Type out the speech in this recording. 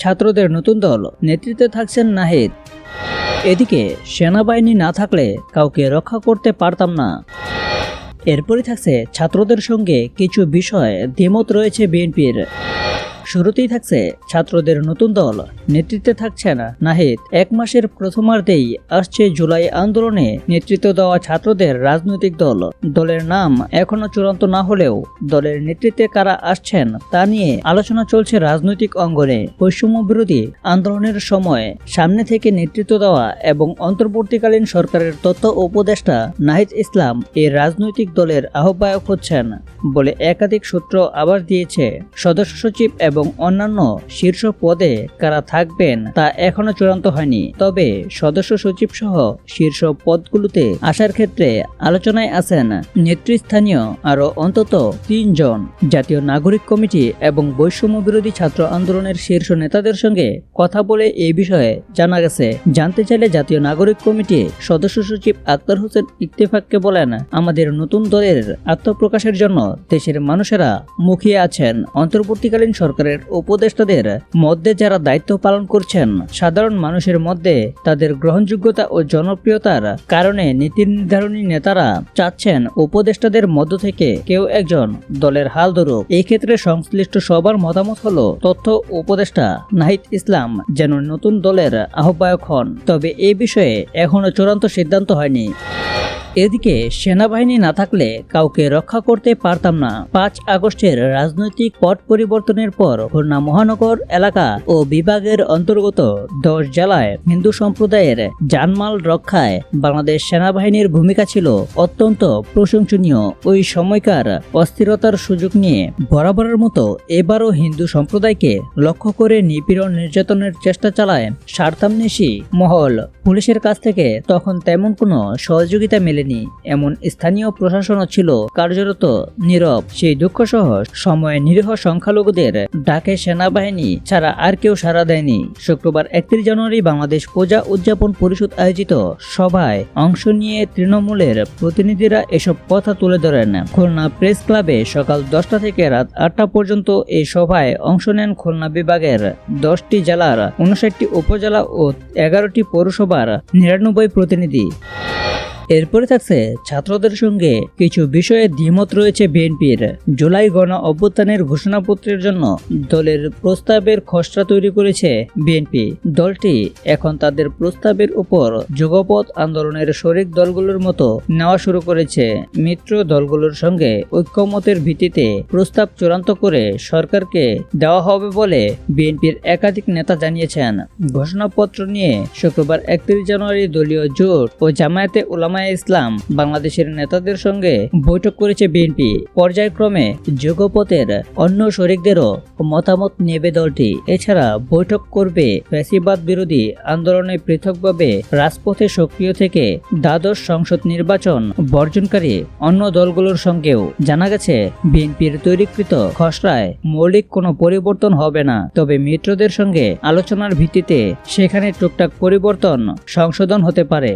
ছাত্রদের নতুন দল নেতৃত্বে থাকছেন নাহিদ। এদিকে সেনাবাহিনী না থাকলে কাউকে রক্ষা করতে পারতাম না। এরপরে থাকছে ছাত্রদের সঙ্গে কিছু বিষয় দ্বিমত রয়েছে বিএনপির। শুরুতেই থাকছে ছাত্রদের নতুন দল। নেতৃত্বে থাকছেন নাহিদ। এক মাসের প্রথমার্ধেই আসছে জুলাই আন্দোলনে নেতৃত্ব দেওয়া ছাত্রদের রাজনৈতিক দল। দলের নাম এখনও চূড়ান্ত না হলেও দলের নেতৃত্বে কারা আসছেন তা নিয়ে আলোচনা চলছে রাজনৈতিক অঙ্গনে। বৈষম্য বিরোধী আন্দোলনের সময় সামনে থেকে নেতৃত্ব দেওয়া এবং অন্তর্বর্তীকালীন সরকারের তথ্য উপদেষ্টা নাহিদ ইসলাম এই রাজনৈতিক দলের আহ্বায়ক হচ্ছেন বলে একাধিক সূত্র আবার দিয়েছে। সদস্য সচিব এবং অন্যান্য শীর্ষ পদে কারা থাকবেন তা এখনও চূড়ান্ত হয়নি। তবে সদস্য সচিব সহ শীর্ষ পদগুলোতে আসার ক্ষেত্রে আলোচনায় আছেন নেতৃস্থানীয় আরও অন্তত তিনজন জাতীয় নাগরিক কমিটি এবং বৈষম্য বিরোধী ছাত্র আন্দোলনের শীর্ষ নেতাদের সঙ্গে কথা বলে এই বিষয়ে জানা গেছে। জানতে চাইলে জাতীয় নাগরিক কমিটি সদস্য সচিব আক্তার হোসেন ইত্তেফাককে বলেন, আমাদের নতুন দলের আত্মপ্রকাশের জন্য দেশের মানুষেরা মুখিয়ে আছেন। অন্তর্বর্তীকালীন সরকারের উপদেষ্টাদের মধ্যে যারা দায়িত্ব পালন করছেন, সাধারণ মানুষের মধ্যে তাদের গ্রহণযোগ্যতা ও জনপ্রিয়তার কারণে নীতি নির্ধারণী নেতারা চাচ্ছেন উপদেষ্টাদের মধ্য থেকে কেউ একজন দলের হাল ধরুক। এই ক্ষেত্রে সংশ্লিষ্ট সবার মতামত হল, তথ্য উপদেষ্টা নাহিদ ইসলাম যেন নতুন দলের আহ্বায়ক হন। তবে এ বিষয়ে এখনও চূড়ান্ত সিদ্ধান্ত হয়নি। এদিকে সেনাবাহিনী না থাকলে কাউকে রক্ষা করতে পারতাম না। পাঁচ আগস্টের রাজনৈতিক পট পরিবর্তনের পর খুলনা মহানগর এলাকা ও বিভাগের অন্তর্গত দশ জেলায় হিন্দু সম্প্রদায়ের জানমাল রক্ষায় বাংলাদেশ সেনাবাহিনীর ভূমিকা ছিল অত্যন্ত প্রশংসনীয়। ওই সময়কার অস্থিরতার সুযোগ নিয়ে বরাবরের মতো এবারও হিন্দু সম্প্রদায়কে লক্ষ্য করে নিপীড়ন নির্যাতনের চেষ্টা চালায় স্বার্থান্বেষী মহল। পুলিশের কাছ থেকে তখন তেমন কোনো সহযোগিতা মেলেনি। এমন স্থানীয় প্রশাসনও ছিল কার্যরত, নীরব। সেই দুঃখ সহ সময়ে নিরীহ সংখ্যালঘুদের ডাকে সেনাবাহিনী ছাড়া আর কেউ সাড়া দেয়নি। শুক্রবার একত্রিশ জানুয়ারি বাংলাদেশ পূজা উদযাপন পরিষদ আয়োজিত সভায় অংশ নিয়ে তৃণমূলের প্রতিনিধিরা এসব কথা তুলে ধরেন। খুলনা প্রেস ক্লাবে সকাল দশটা থেকে রাত আটটা পর্যন্ত এই সভায় অংশ নেন খুলনা বিভাগের দশটি জেলার উনষাটটি উপজেলা ও এগারোটি পৌরসভার নিরানব্বই প্রতিনিধি। এরপরে থাকছে ছাত্রদের সঙ্গে কিছু বিষয়ে দ্বিমত রয়েছে বিএনপির। জুলাই গণ অভ্যুত্থানের ঘোষণাপত্রের জন্য দলের প্রস্তাবের খসড়া তৈরি করেছে বিএনপি। দলটি এখন তাদের প্রস্তাবের উপর যুগপথ আন্দোলনের শরিক দলগুলোর মতো নেওয়া শুরু করেছে। মিত্র দলগুলোর সঙ্গে ঐক্যমতের ভিত্তিতে প্রস্তাব চূড়ান্ত করে সরকারকে দেওয়া হবে বলে বিএনপির একাধিক নেতা জানিয়েছেন। ঘোষণাপত্র নিয়ে শুক্রবার একত্রিশ জানুয়ারি দলীয় জোট ও জামায়াতে ওলামা ইসলাম বাংলাদেশের নেতাদের সঙ্গে বৈঠক করেছে বিএনপি। পর্যায়ক্রমে যুগপথের অন্য শরিকদেরও মতামত নেবে দলটি। এছাড়া বৈঠক করবে ফ্যাসিবাদ বিরোধী আন্দোলনে পৃথকভাবে রাজপথে সক্রিয় থেকে দ্বাদশ সংসদ নির্বাচন বর্জনকারী অন্য দলগুলোর সঙ্গেও। জানা গেছে, বিএনপির তৈরিকৃত খসড়ায় মৌলিক কোনো পরিবর্তন হবে না। তবে মিত্রদের সঙ্গে আলোচনার ভিত্তিতে সেখানে টুকটাক পরিবর্তন সংশোধন হতে পারে।